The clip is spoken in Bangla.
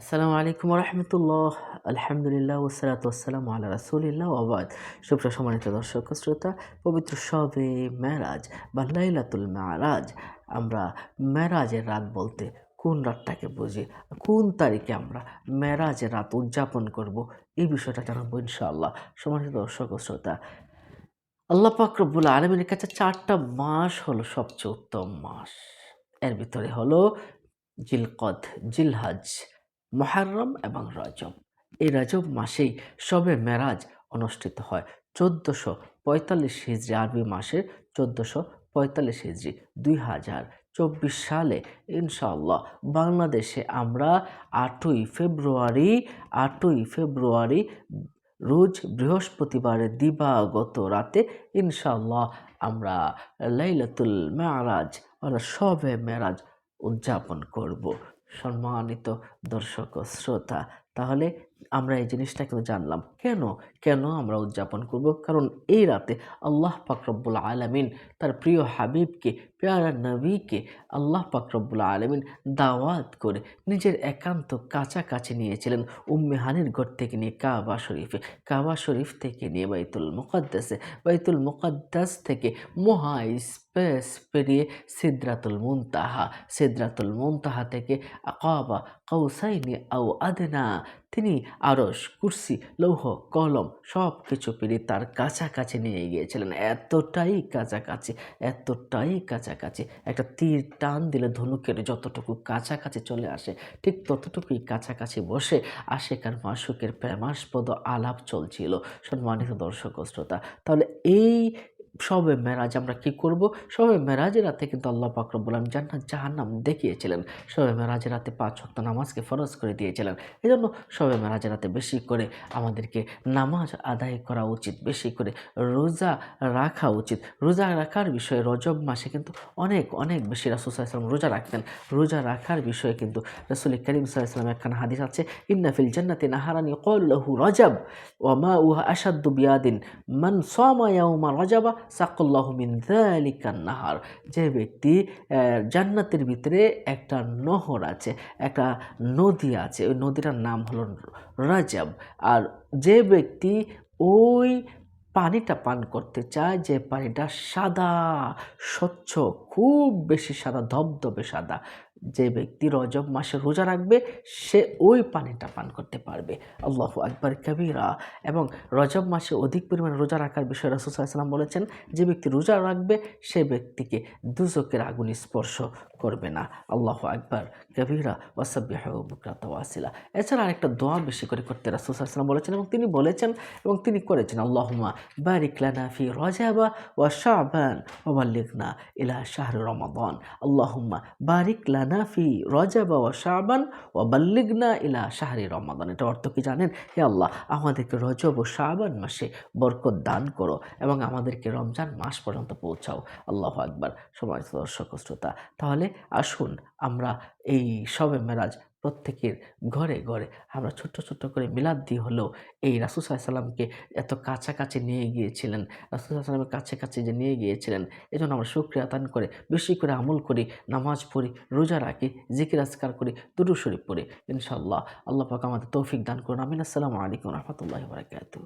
আসসালামু আলাইকুম রহমতুল্লাহ আলহামদুলিল্লাহ ওসালাত ওসালাম আল্লাহ রাসুলিল্লাহ ওবাদ সুপ্রিয় সম্মানিত দর্শক শ্রোতা, পবিত্র সবে মেরাজ বা লাইলাতুল মেরাজ। আমরা মেরাজের রাত বলতে কোন রাতটাকে বুঝি? কোন তারিখে আমরা মেরাজের রাত উদযাপন করব? এই বিষয়টা জানাব ইনশাআল্লাহ। সম্মানিত দর্শক শ্রোতা, আল্লাহ পাক রব্বুল আলমীর কাছে চারটা মাস হলো সবচেয়ে উত্তম মাস। এর ভিতরে হলো জিলকদ, জিলহাজ মহারম এবং রজব। এই রজব মাসেই সবে মেরাজ অনুষ্ঠিত হয়। চোদ্দোশো পঁয়তাল্লিশ হিজড়ি আরবি মাসের চোদ্দোশো পঁয়তাল্লিশ হিজড়ি দুই হাজার চব্বিশ সালে ইনশাল্লাহ বাংলাদেশে আমরা আটই ফেব্রুয়ারি আটই ফেব্রুয়ারি রোজ বৃহস্পতিবারের দিবাগত রাতে ইনশাল্লাহ আমরা লাইলাতুল মেরাজ অর্থাৎ সবে মেরাজ উদযাপন করব। সম্মানিত দর্শক শ্রোতা তাহলে আমরা এই জিনিসটা কিন্তু জানলাম। কেন? কেন আমরা উদযাপন করব? কারণ এই রাতে আল্লাহ পাকরব্বুল আলমিন তার প্রিয় হাবিবকে, পেয়ারা নবীকে আল্লাহ পাকরব্বুল আলমিন দাওয়াত করে নিজের একান্ত কাছাকাছি নিয়েছিলেন উম্মেহানির ঘর থেকে নিয়ে কাবা শরীফে। কাবা শরীফ থেকে নিয়ে বাইতুল মুকদ্দাসে। বাইতুল মুকদ্দাস থেকে মহা স্পেস পেরিয়ে সিদ্রাতুল মুনতাহা। সিদ্রাতুল মুনতাহা থেকে আকাবা কৌসাইনি আও আদনা তিনি আরস কুর্সি, লৌহ, কলম সব কিছু পেরিয়ে তার কাছাকাছি নিয়ে গিয়েছিলেন। এতটাই কাছাকাছি এতটাই কাছাকাছি। একটা তীর টান দিলে ধনুকের যতটুকু কাছাকাছি চলে আসে, ঠিক ততটুকুই কাছাকাছি বসে আশেকার মাসুকের প্রেমাস্পদ আলাপ চলছিল। সম্মানিত দর্শক শ্রোতা, তাহলে এই সবে মেরাজ আমরা কি করব? সবে মেরাজের রাতে কিন্তু আল্লাহ পাকরবুল আলম জান্নাত, জাহান্নাম দেখিয়েছিলেন। সবে মেরাজের রাতে পাঁচ শক্ত নামাজকে ফরজ করে দিয়েছিলেন। এই জন্য সবে মেরাজের রাতে বেশি করে আমাদেরকে নামাজ আদায় করা উচিত, বেশি করে রোজা রাখা উচিত। রোজা রাখার বিষয়ে রজব মাসে কিন্তু অনেক অনেক বেশি রাসুল সাল্লাম রোজা রাখতেন। রোজা রাখার বিষয়ে কিন্তু রসুল করিম সাল্লাম একখানা হাদিস আছে ইন্নাফিল জান্নাতি নাহারানি কল্লাহু রজব। ওমা উহা আসাদ্দু বিয়াদিন। মান সমা রজাবা সাকুল্লাহমিন নাহার। যে ব্যক্তি জান্নাতের ভিতরে একটা নহর আছে, একটা নদী আছে, ওই নদীটার নাম হলো রাজাব। আর যে ব্যক্তি ওই পানিটা পান করতে চায়, যে পানিটা সাদা, স্বচ্ছ, খুব বেশি সাদা, ধবধবে সাদা যে ব্যক্তি রজব মাসে রোজা রাখবে, সে ওই পানিটা পান করতে পারবে। আল্লাহ আকবর কবিরা। এবং রজব মাসে অধিক পরিমাণে রোজা রাখার বিষয়ে রসুল সাল্লাম বলেছেন, যে ব্যক্তি রোজা রাখবে, সে ব্যক্তিকে দুজকের আগুন স্পর্শ করবে না। আল্লাহ আকবর। কবিরা ওয়াসিলা এছাড়া আরেকটা দোয়া বেশি করে করতে রাসুসাল্লাম বলেছেন এবং তিনি বলেছেন এবং তিনি করেছেন আল্লাহমা বারিক লানা ফি রজাবা ওয়া শাবান ওয়াল্লিগনা ইলা শাহর রমাদান। আল্লাহুম্মা বারিক লানা ফি রজাবা ওয়া শাবান ওয়া বাল্লিগনা ইলা শাহরি রমাদান। এটা অর্থ কি জানেন? হে আল্লাহ, আমাদেরকে রজব ও শাবান মাসে বরকত দান করো এবং আমাদেরকে রমজান মাস পর্যন্ত পৌঁছাও। আল্লাহ আকবার। সময়, দর্শক, শ্রোতা, তাহলে আসুন, আমরা এই সবে মেরাজ প্রত্যেকের ঘরে ঘরে আমরা ছোট্ট ছোট্ট করে মিলাদ দিয়ে হলেও এই রাসুল সাল্লামকে এত কাছাকাছি নিয়ে গিয়েছিলেন, রাসুল সাল্লামের কাছে কাছে যে নিয়ে গিয়েছিলেন, এজন্য আমরা সুক্রিয়া দান করে, বেশি করে আমল করি, নামাজ পড়ি, রোজা রাখি, জিকির, আজকার করি, দুরু শরীফ পড়ি ইনশাল্লাহ আল্লাহ পাক আমাদের তৌফিক দান করুন। আমিন। আসসালামু আলাইকুম রহমতুল্লাহ বারকাতু